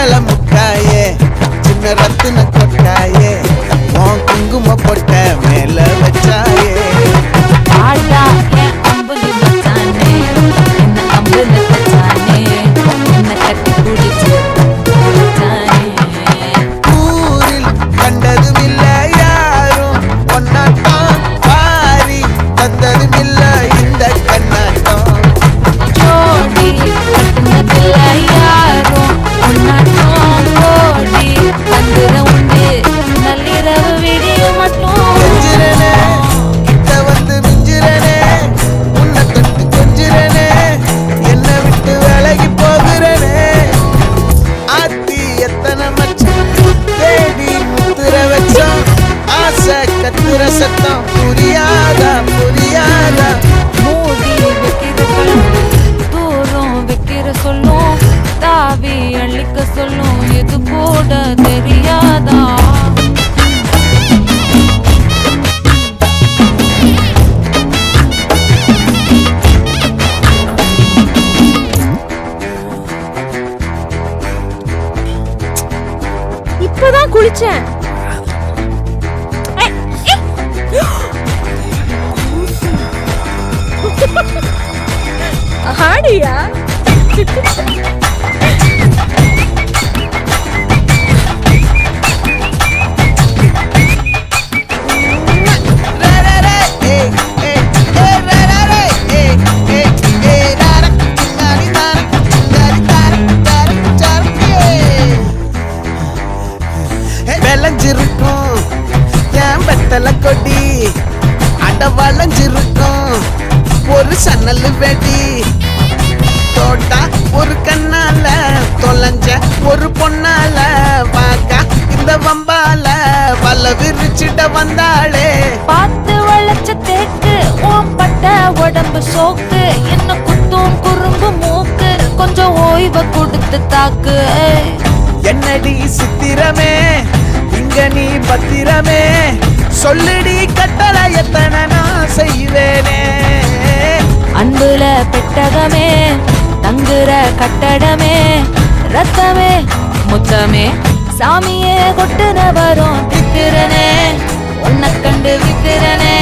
மண்டல முட்டாயே. சின்ன ரத்தின கொட்டாயே. உன் குங்கும பொட்டை சத்தம் புரியாதா புரியாதா? மோதி வைக்கிற சொல்லும் தூரம் வைக்கிற சொல்லும் தாவி அழிக்க சொல்லும் எது கூட தெரியாதா? இப்பதான் குளிச்சேன். ஆடியா விளைஞ்சிருக்கும் வெத்தலை கொடி அட வளைஞ்சிருக்கும். ஒரு சன்னல் வெடி. தோட்டா ஒரு கண்ணால தொலைஞ்ச ஒரு பொண்ணால. வாக்கா இந்த வம்பால வல்ல விரிச்சிட வந்தாளே. பார்த்து வளைச்ச தேக்கு ஓம் பட்ட உடம்பு சோக்கு. என்ன குத்தும் குறும்பு மூக்கு. கொஞ்சம் ஓய்வை கொடுத்து தாக்கு. என்னடி சித்திரமே? இங்க நீ பத்திரமே? சொல்லுடி கட்டளை எத்தனை நான் செய்வேனே. அன்புல பெட்டகமே தங்குற கட்டடமே ரத்தமே முத்தமே. சாமியே கொட்டுன வரும் திக்கிறனே உன்னை கண்டு விக்கிறனே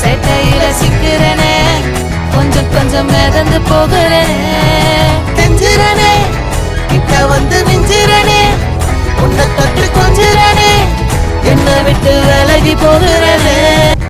சேட்டையில சிக்கிறனே கொஞ்சம் கொஞ்சம் மிதந்து போகிறனே. கெஞ்சிரனே கிட்ட வந்து மிஞ்சிரனே